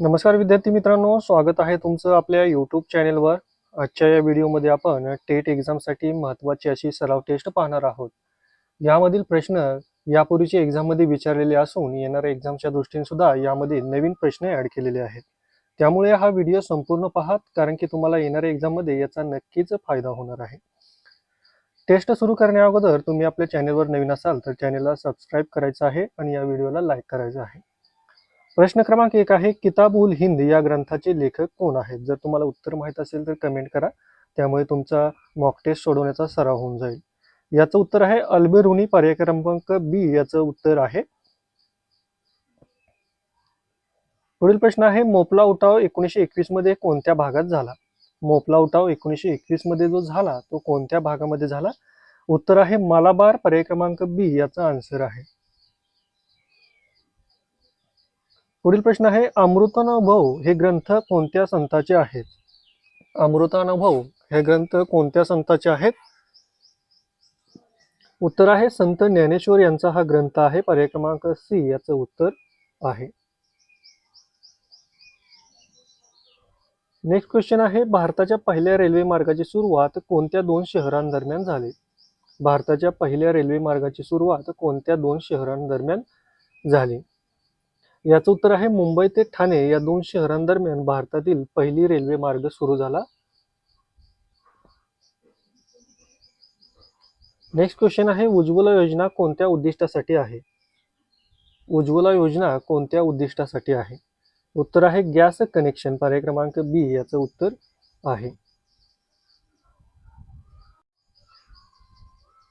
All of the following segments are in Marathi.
नमस्कार विद्यार्थी मित्रांनो स्वागत आहे तुमचं आपल्या यूट्यूब चॅनेलवर आजच्या या व्हिडिओमध्ये आपण टेट एक्झामसाठी महत्त्वाची अशी सराव टेस्ट पाहणार आहोत. यामधील प्रश्न यापूर्वीच्या एक्झाममध्ये विचारलेले असून येणाऱ्या एक्झामच्या दृष्टीने सुद्धा यामध्ये नवीन प्रश्न ॲड केलेले आहेत. त्यामुळे हा व्हिडिओ संपूर्ण पाहात कारण की तुम्हाला येणाऱ्या एक्झाममध्ये याचा नक्कीच फायदा होणार आहे. टेस्ट सुरू करण्या अगोदर तुम्ही आपल्या चॅनेलवर नवीन असाल तर चॅनेलला सबस्क्राईब करायचं आहे आणि या व्हिडिओला लाईक करायचं आहे. प्रश्न क्रमांक एक आहे किताब उल हिंद या ग्रंथाचे लेखक कोण आहेत? जर तुम्हाला उत्तर माहीत असेल तर कमेंट करा त्यामुळे तुमचा मॉक टेस्ट सोडवण्याचा सराव होऊन जाईल. याचं उत्तर आहे अल्बेरुनी पर्याय क्रमांक बी याचं उत्तर आहे. पुढील प्रश्न आहे मोपला उठाव एकोणीसशे एकवीसमध्ये कोणत्या भागात झाला? मोपला उठाव एकोणीसशे एकवीसमध्ये जो झाला तो कोणत्या भागामध्ये झाला? उत्तर आहे मालाबार पर्याय क्रमांक बी याचा आन्सर आहे. पुढील प्रश्न आहे अमृतानुभव हे ग्रंथ कोणत्या संताचे आहेत? अमृतानुभव हे ग्रंथ कोणत्या संताचे आहेत? उत्तर आहे संत ज्ञानेश्वर यांचा हा ग्रंथ आहे पर्याय क्रमांक सी याचं उत्तर आहे. नेक्स्ट क्वेश्चन आहे भारताच्या पहिल्या रेल्वे मार्गाची सुरुवात कोणत्या दोन शहरांदरम्यान झाली? भारताच्या पहिल्या रेल्वे मार्गाची सुरुवात कोणत्या दोन शहरांदरम्यान झाली? याचं उत्तर आहे मुंबई ते ठाणे या दोन शहरांदरम्यान भारतातील पहिली रेल्वे मार्ग सुरू झाला. नेक्स्ट क्वेश्चन आहे उज्ज्वला योजना कोणत्या उद्दिष्टासाठी आहे? उज्ज्वला योजना कोणत्या उद्दिष्टासाठी आहे? उत्तर आहे गॅस कनेक्शन पर्याय क्रमांक बी याचं उत्तर आहे.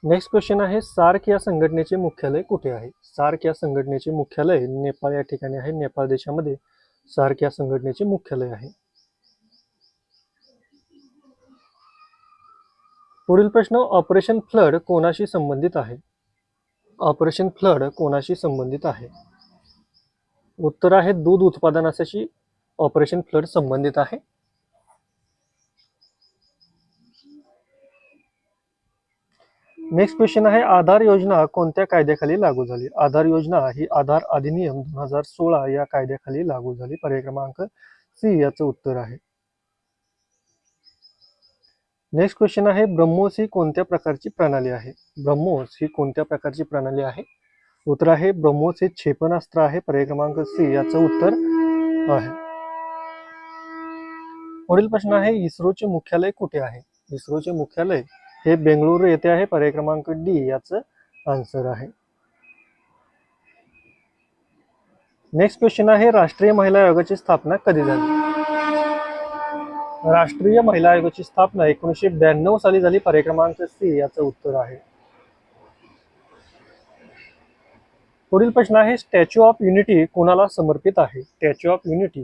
नेक्स्ट क्वेश्चन आहे सार्क या संघटनेचे मुख्यालय कुठे आहे? सार्क या संघटनेचे मुख्यालय नेपाळ या ठिकाणी आहे नेपाळ देशामध्ये सार्क या संघटनेचे मुख्यालय आहे. पुढील प्रश्न ऑपरेशन फ्लड कोणाशी संबंधित आहे? ऑपरेशन फ्लड कोणाशी संबंधित आहे? उत्तर आहे दूध उत्पादनाशी ऑपरेशन फ्लड संबंधित आहे. नेक्स्ट क्वेश्चन आहे आधार योजना कोणत्या कायद्याखाली लागू झाली? आधार योजना ही आधार अधिनियम दोन हजार सोळा या कायद्याखाली लागू झाली. पर्याय क्रमांक सी याचं उत्तर आहे. नेक्स्ट क्वेश्चन आहे ब्रह्मोस ही कोणत्या प्रकारची प्रणाली आहे? ब्रह्मोस ही कोणत्या प्रकारची प्रणाली आहे? उत्तर आहे ब्रह्मोस हे क्षेपणास्त्र आहे. पर्याय क्रमांक सी याचं उत्तर आहे. पुढील प्रश्न आहे इस्रोचे मुख्यालय कुठे आहे? इस्रोचे मुख्यालय हे बेंगळुरू येथे आहे. पर्याय क्रमांक डी याचं आन्सर आहे. नेक्स्ट क्वेश्चन आहे राष्ट्रीय महिला आयोगाची स्थापना कधी झाली? राष्ट्रीय महिला आयोगाची स्थापना एकोणीसशे ब्याण्णव साली झाली. पर्याय क्रमांक सी याचं उत्तर आहे. पुढील प्रश्न आहे स्टॅच्यू ऑफ युनिटी कोणाला समर्पित आहे? स्टॅच्यू ऑफ युनिटी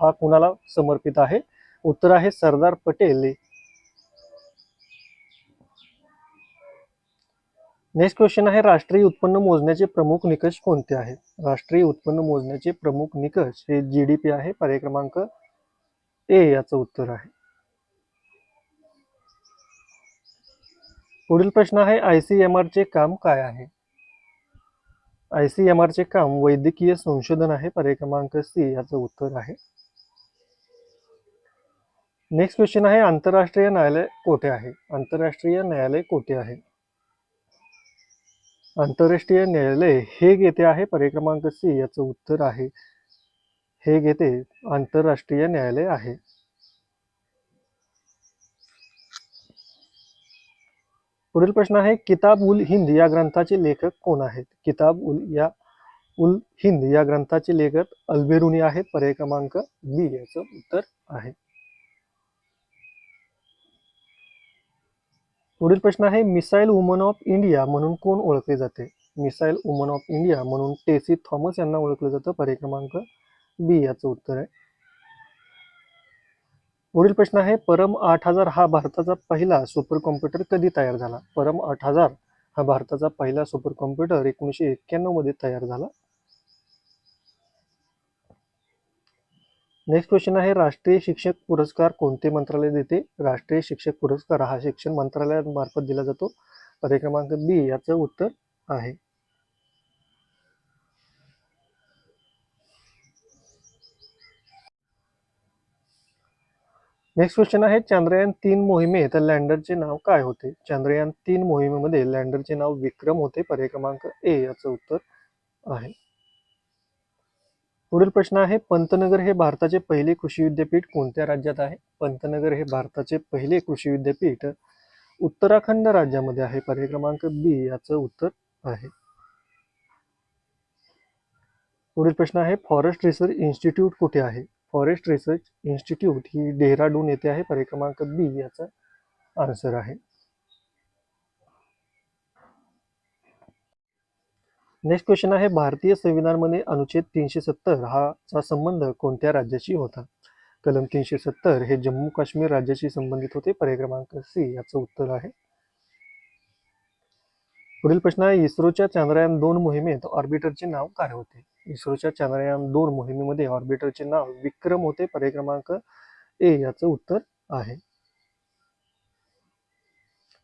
हा कोणाला समर्पित आहे? उत्तर आहे सरदार पटेल. नेक्स्ट क्वेश्चन आहे राष्ट्रीय उत्पन्न मोजण्याचे प्रमुख निकष कोणते आहेत? राष्ट्रीय उत्पन्न मोजण्याचे प्रमुख निकष हे जी डी पी आहे पर्याय क्रमांक ए याचं उत्तर आहे. पुढील प्रश्न आहे आय सी एम चे काम काय आहे? आय सी एम चे काम वैद्यकीय संशोधन आहे पर्याय क्रमांक सी याचं उत्तर आहे. नेक्स्ट क्वेश्चन आहे आंतरराष्ट्रीय न्यायालय कोठे आहे? आंतरराष्ट्रीय न्यायालय कोठे आहे? आंतरराष्ट्रीय न्यायालय हे घेते आहे परिक्रमांक सी याचं उत्तर आहे. हे घेते आंतरराष्ट्रीय न्यायालय आहे. पुढील प्रश्न आहे किताब उल हिंद या ग्रंथाचे लेखक कोण आहेत? किताब उल या उल हिंद या ग्रंथाचे लेखक अल्बेरुनी आहेत. पर्याय क्रमांक बी याचं उत्तर आहे. पुढील प्रश्न आहे मिसाईल वुमन ऑफ इंडिया म्हणून कोण ओळखले जाते? मिसाईल वुमन ऑफ इंडिया म्हणून टेसी थॉमस यांना ओळखलं जातं. पर्याय क्रमांक बी याचं उत्तर आहे. पुढील प्रश्न आहे परम आठ हजार हा भारताचा पहिला सुपर कॉम्प्युटर कधी तयार झाला? परम आठ हजार हा भारताचा पहिला सुपर कॉम्प्युटर एकोणीसशे एक्क्याण्णवमध्ये तयार झाला. नेक्स्ट क्वेश्चन आहे राष्ट्रीय शिक्षक पुरस्कार कोणते मंत्रालय देते? राष्ट्रीय शिक्षक पुरस्कार हा शिक्षण मंत्रालयामार्फत दिला जातो. पर्याय क्रमांक बी याचं उत्तर आहे. नेक्स्ट क्वेश्चन आहे चांद्रयान तीन मोहिमेत लँडरचे नाव काय होते? चांद्रयान तीन मोहिमेमध्ये लँडरचे नाव विक्रम होते. पर्याय क्रमांक ए याचं उत्तर आहे. पुढील प्रश्न आहे पंतनगर हे भारताचे पहिले कृषी विद्यापीठ कोणत्या राज्यात आहे? पंतनगर हे भारताचे पहिले कृषी विद्यापीठ उत्तराखंड राज्यामध्ये आहे. पर्याय क्रमांक बी याचं उत्तर आहे. पुढील प्रश्न आहे फॉरेस्ट रिसर्च इन्स्टिट्यूट कुठे आहे? फॉरेस्ट रिसर्च इन्स्टिट्यूट ही डेहराडून येथे आहे. पर्याय क्रमांक बी याचा आन्सर आहे. नेक्स्ट क्वेश्चन आहे भारतीय संविधानामध्ये अनुच्छेद तीनशे सत्तर हा चा संबंध कोणत्या राज्याशी होता? कलम तीनशे सत्तर हे जम्मू काश्मीर राज्याशी संबंधित होते. पर्याय क्रमांक सी याचं उत्तर आहे. पुढील प्रश्न आहे इस्रोच्या चांद्रयान दोन मोहिमेत ऑर्बिटरचे नाव काय होते? इस्रोच्या चांद्रयान दोन मोहिमेमध्ये ऑर्बिटरचे नाव विक्रम होते. पर्याय क्रमांक ए याचं उत्तर आहे.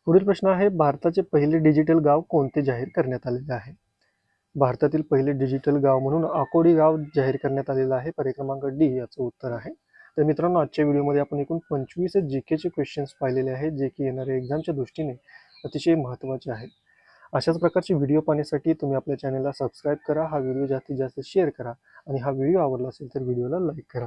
पुढील प्रश्न आहे भारताचे पहिले डिजिटल गाव कोणते जाहीर करण्यात आलेले आहे? भारतातील पहिले डिजिटल गाव म्हणून आकोडी गाव जाहीर करण्यात आलेलं आहे. परिक्रमांक डी याचं उत्तर आहे. तर मित्रांनो आजच्या व्हिडिओमध्ये आपण एकूण पंचवीस जी केचे क्वेश्चन्स पाहिलेले आहेत जे की येणाऱ्या एक्झामच्या दृष्टीने अतिशय महत्त्वाचे आहेत. अशाच प्रकारचे व्हिडिओ पाहण्यासाठी तुम्ही आपल्या चॅनलला सबस्क्राईब करा हा व्हिडिओ जास्तीत जास्त शेअर करा आणि हा व्हिडिओ आवडला असेल तर व्हिडिओला लाईक करा.